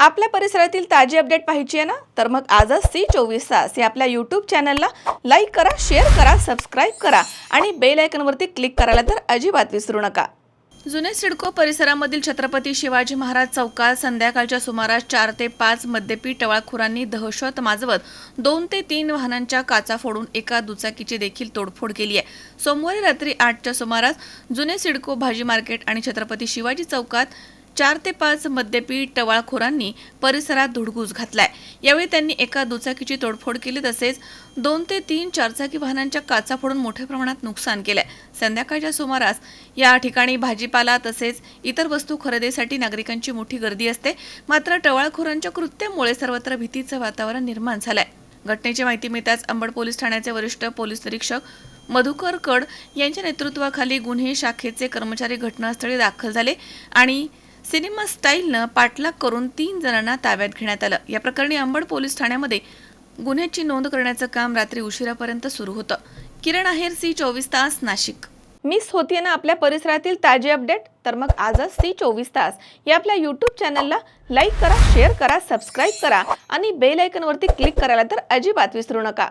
आपल्या परिसरातील ताजी अपडेट पाहिजे आहे ना? तर मग आजच सी चोवीस तास या आपल्या यूट्यूब चॅनलला लाईक करा शेअर करा सबस्क्राईब करा आणि बेल आयकनवरती क्लिक करायला तर अजिबात विसरू नका. जुने सिडको परिसरामधील छत्रपती शिवाजी महाराज चौकात संध्याकाळच्या सुमारास चार ते पाच मद्यपी टवाळखोरांनी दहशत माजवत दोन ते तीन वाहनांच्या काचा फोडून एका दुचाकीची देखील तोडफोड केली आहे. सोमवारी रात्री आठच्या सुमारास जुने सिडको भाजी मार्केट आणि छत्रपती शिवाजी चौकात चार ते पाच मद्यपी टवाळखोरांनी परिसरात धुडगूस घातलाय. यावेळी त्यांनी एका दुचाकीची तोडफोड केली तसेच दोन ते तीन चारचाकी वाहनांच्या काचा फोडून मोठ्या प्रमाणात नुकसान केलंय. संध्याकाळच्या सुमारास या ठिकाणी भाजीपाला तसेच इतर वस्तू खरेदीसाठी नागरिकांची मोठी गर्दी असते. मात्र टवाळखोरांच्या कृत्यामुळे सर्वत्र भीतीचं वातावरण निर्माण झालंय. घटनेची माहिती मिळताच अंबड पोलीस ठाण्याचे वरिष्ठ पोलीस निरीक्षक मधुकर कड यांच्या नेतृत्वाखाली गुन्हे शाखेचे कर्मचारी घटनास्थळी दाखल झाले आणि सिनेमा स्टाईलनं पाठलाग करून तीन जणांना ताब्यात घेण्यात आलं. या प्रकरणी अंबड पोलीस ठाण्यामध्ये गुन्ह्याची नोंद करण्याचं काम रात्री उशिरापर्यंत सुरू होतं. किरण आहेर सी चोवीस तास नाशिक. मिस होतीये ना आपल्या परिसरातील ताजे अपडेट? तर मग आजच सी चोवीस तास. या आपल्या यूट्यूब चॅनलला लाईक करा शेअर करा सबस्क्राईब करा आणि बेल आयकनवरती क्लिक करायला तर अजिबात विसरू नका.